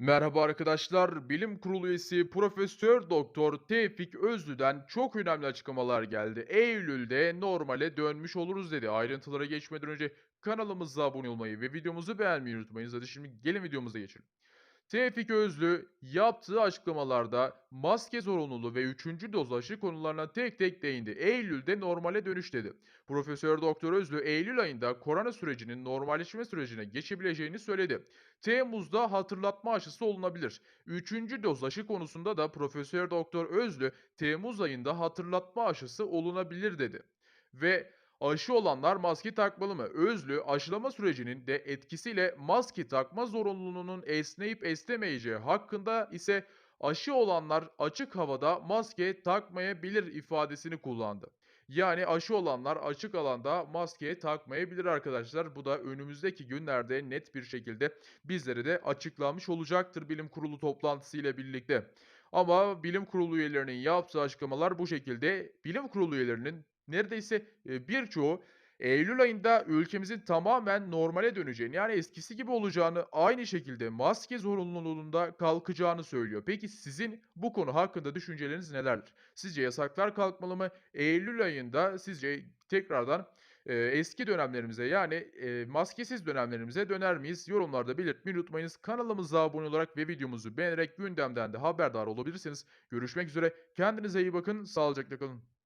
Merhaba arkadaşlar. Bilim Kurulu üyesi Profesör Doktor Tevfik Özlü'den çok önemli açıklamalar geldi. Eylül'de normale dönmüş oluruz dedi. Ayrıntılara geçmeden önce kanalımıza abone olmayı ve videomuzu beğenmeyi unutmayınız. Hadi şimdi gelin videomuza geçelim. Tevfik Özlü yaptığı açıklamalarda maske zorunluluğu ve 3. doz aşı konularına tek tek değindi. Eylül'de normale dönüş dedi. Profesör Doktor Özlü Eylül ayında korona sürecinin normalleşme sürecine geçebileceğini söyledi. Temmuz'da hatırlatma aşısı olunabilir. 3. doz aşı konusunda da Profesör Doktor Özlü Temmuz ayında hatırlatma aşısı olunabilir dedi. Ve aşı olanlar maske takmalı mı? Özlü aşılama sürecinin de etkisiyle maske takma zorunluluğunun esneyip esnemeyeceği hakkında ise aşı olanlar açık havada maske takmayabilir ifadesini kullandı. Yani aşı olanlar açık alanda maske takmayabilir arkadaşlar. Bu da önümüzdeki günlerde net bir şekilde bizlere de açıklanmış olacaktır bilim kurulu toplantısı ile birlikte. Ama bilim kurulu üyelerinin yaptığı açıklamalar bu şekilde. Bilim kurulu üyelerinin neredeyse birçoğu Eylül ayında ülkemizin tamamen normale döneceğini yani eskisi gibi olacağını aynı şekilde maske zorunluluğunda kalkacağını söylüyor. Peki sizin bu konu hakkında düşünceleriniz nelerdir? Sizce yasaklar kalkmalı mı? Eylül ayında sizce tekrardan e, eski dönemlerimize yani e, maskesiz dönemlerimize döner miyiz? Yorumlarda belirtmeyi unutmayınız. Kanalımıza abone olarak ve videomuzu beğenerek gündemden de haberdar olabilirsiniz. Görüşmek üzere. Kendinize iyi bakın. Sağlıcakla kalın.